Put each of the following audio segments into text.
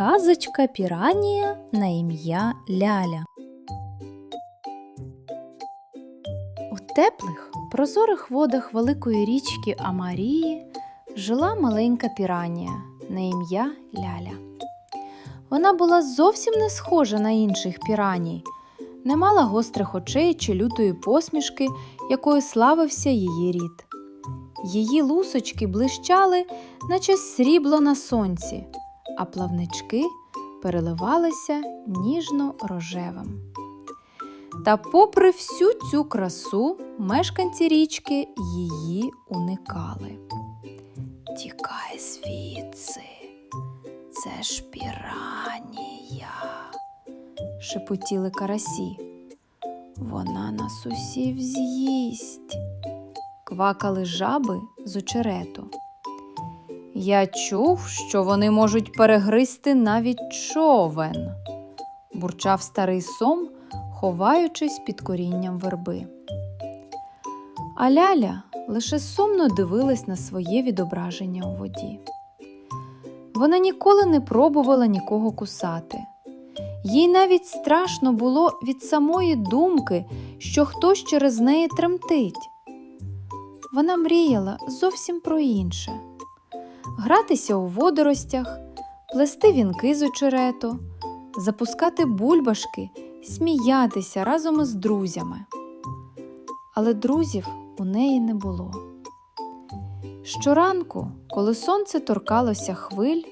Казочка Піранія на ім'я Ляля. У теплих, прозорих водах великої річки Амарії жила маленька піранія на ім'я Ляля. Вона була зовсім не схожа на інших піраній, не мала гострих очей чи лютої посмішки, якою славився її рід. Її лусочки блищали, наче срібло на сонці, а плавнички переливалися ніжно-рожевим. Та, попри всю цю красу, мешканці річки її уникали. Тікай звідси, це ж піранія, шепотіли карасі. Вона нас усіх з'їсть. Квакали жаби з очерету. Я чув, що вони можуть перегризти навіть човен, бурчав старий сом, ховаючись під корінням верби. А Ляля лише сумно дивилась на своє відображення у воді. Вона ніколи не пробувала нікого кусати. Їй навіть страшно було від самої думки, що хтось через неї тремтить. Вона мріяла зовсім про інше гратися у водоростях, плести вінки з очерету, запускати бульбашки, сміятися разом із друзями. Але друзів у неї не було. Щоранку, коли сонце торкалося хвиль,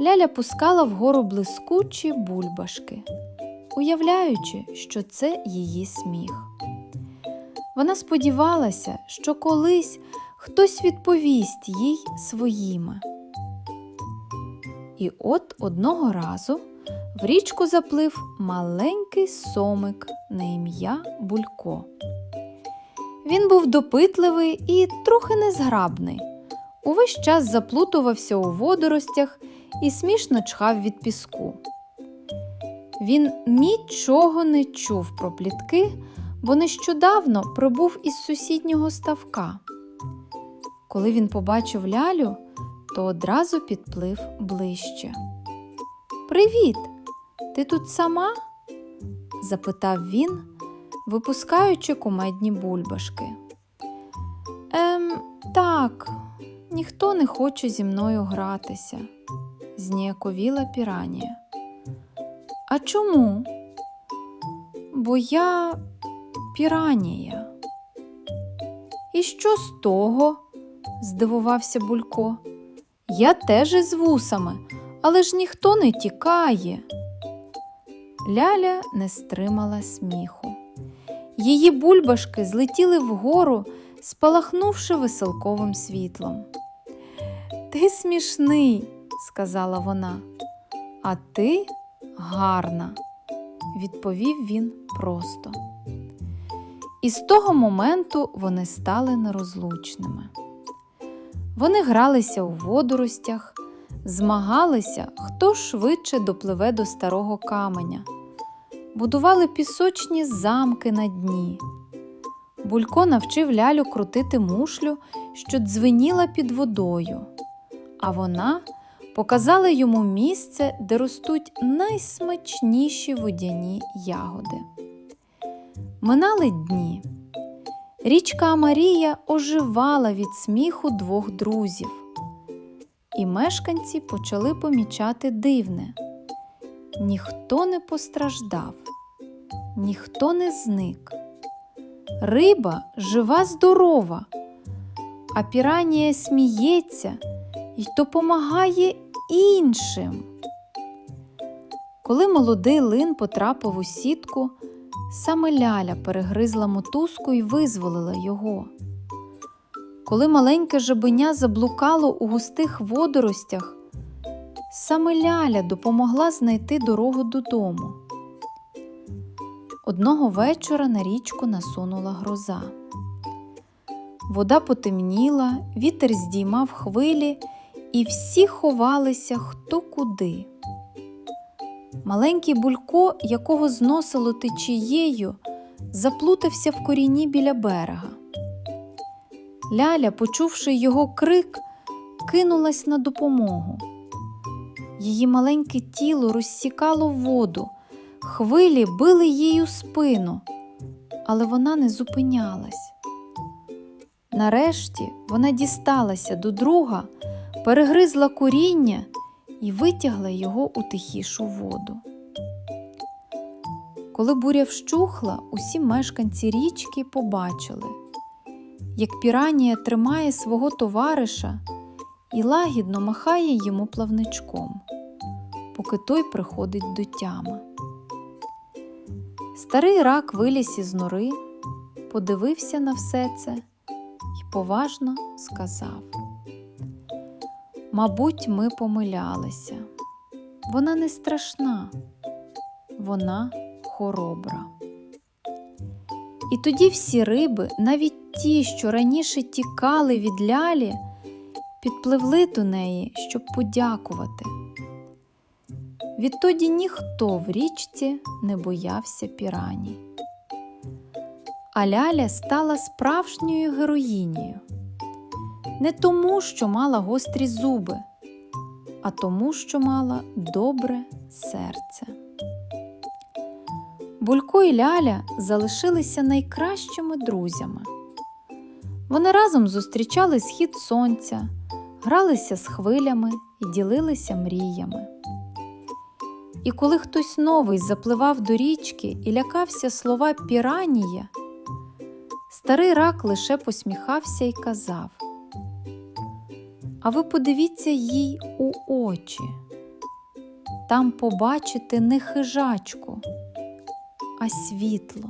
Ляля пускала вгору блискучі бульбашки, уявляючи, що це її сміх. Вона сподівалася, що колись хтось відповість їй своїми. І от одного разу в річку заплив маленький сомик на ім'я Булько. Він був допитливий і трохи незграбний. Увесь час заплутувався у водоростях і смішно чхав від піску. Він нічого не чув про плітки, бо нещодавно прибув із сусіднього ставка. Коли він побачив лялю, то одразу підплив ближче. Привіт! Ти тут сама? запитав він, випускаючи кумедні бульбашки. Ем, так, ніхто не хоче зі мною гратися, зніяковіла піранія. А чому? Бо я піранія. І що з того? здивувався Булько. Я теж із вусами, але ж ніхто не тікає. Ляля не стримала сміху. Її бульбашки злетіли вгору, спалахнувши веселковим світлом. Ти смішний, сказала вона, а ти гарна, відповів він просто. І з того моменту вони стали нерозлучними. Вони гралися у водоростях, змагалися, хто швидше допливе до старого каменя, будували пісочні замки на дні. Булько навчив лялю крутити мушлю, що дзвеніла під водою, а вона показала йому місце, де ростуть найсмачніші водяні ягоди. Минали дні. Річка Амарія оживала від сміху двох друзів, і мешканці почали помічати дивне. Ніхто не постраждав, ніхто не зник. Риба жива, здорова, а піранія сміється й допомагає іншим. Коли молодий лин потрапив у сітку, Саме Ляля перегризла мотузку і визволила його. Коли маленьке жабеня заблукало у густих водоростях, саме Ляля допомогла знайти дорогу додому. Одного вечора на річку насунула гроза. Вода потемніла, вітер здіймав хвилі, і всі ховалися хто куди. Маленький булько, якого зносило течією, заплутався в коріні біля берега. Ляля, почувши його крик, кинулась на допомогу. Її маленьке тіло розсікало воду, хвилі били їй у спину, але вона не зупинялась. Нарешті вона дісталася до друга, перегризла коріння і витягла його у тихішу воду. Коли буря вщухла, усі мешканці річки побачили, як піранія тримає свого товариша і лагідно махає йому плавничком, поки той приходить до тями. Старий рак виліз із нори, подивився на все це і поважно сказав: Мабуть, ми помилялися. Вона не страшна, вона хоробра. І тоді всі риби, навіть ті, що раніше тікали від лялі, підпливли до неї, щоб подякувати. Відтоді ніхто в річці не боявся пірані. А ляля стала справжньою героїнею. Не тому, що мала гострі зуби, а тому, що мала добре серце. Булько і Ляля залишилися найкращими друзями. Вони разом зустрічали схід сонця, гралися з хвилями і ділилися мріями. І коли хтось новий запливав до річки і лякався слова піранія, старий рак лише посміхався і казав: А ви подивіться їй у очі. Там побачите не хижачку, а світло.